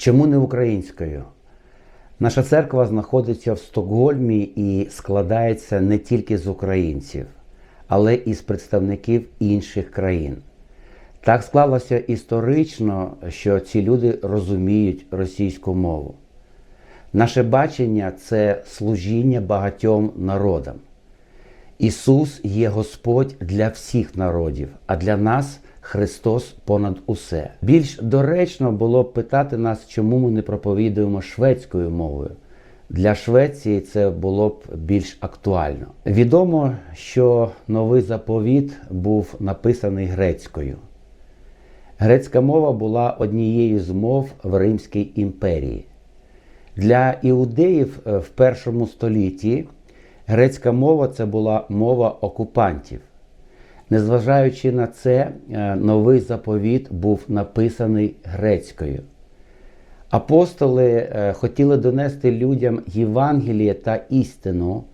Чому не українською? Наша церква знаходиться в Стокгольмі і складається не тільки з українців, але і з представників інших країн. Так склалося історично, що ці люди розуміють російську мову. Наше бачення це служіння багатьом народам. Ісус є Господь для всіх народів, а для нас Христос понад усе. Більш доречно було б питати нас, чому ми не проповідуємо шведською мовою. Для Швеції це було б більш актуально. Відомо, що новий заповіт був написаний грецькою. Грецька мова була однією з мов в Римській імперії. Для іудеїв е, в першому столітті грецька мова це була мова окупантів. Незважаючи на це, е, новий заповіт був написаний грецькою. Апостоли е, хотіли донести людям Євангеліє та істину,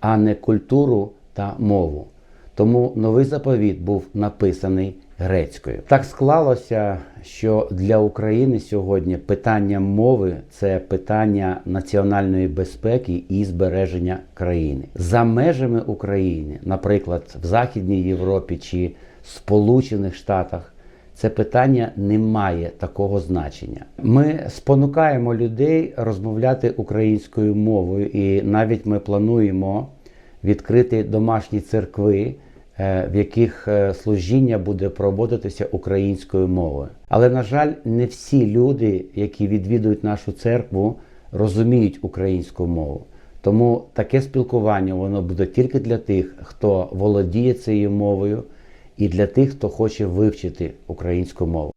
а не культуру та мову. Тому новий заповіт був написаний грецькою. Так склалося, що для України сьогодні питання мови це питання національної безпеки і збереження країни. За межами України, наприклад, в Західній Європі чи Сполучених Штатах, це питання не має такого значення. Ми спонукаємо людей розмовляти українською мовою, і навіть ми плануємо відкрити домашні церкви, в яких е, служіння буде проводитися українською мовою. Але, на жаль, не всі люди, які відвідують нашу церкву, розуміють українську мову. Тому таке спілкування воно буде тільки для тих, хто володіє цією мовою, і для тих, хто хоче вивчити українську мову.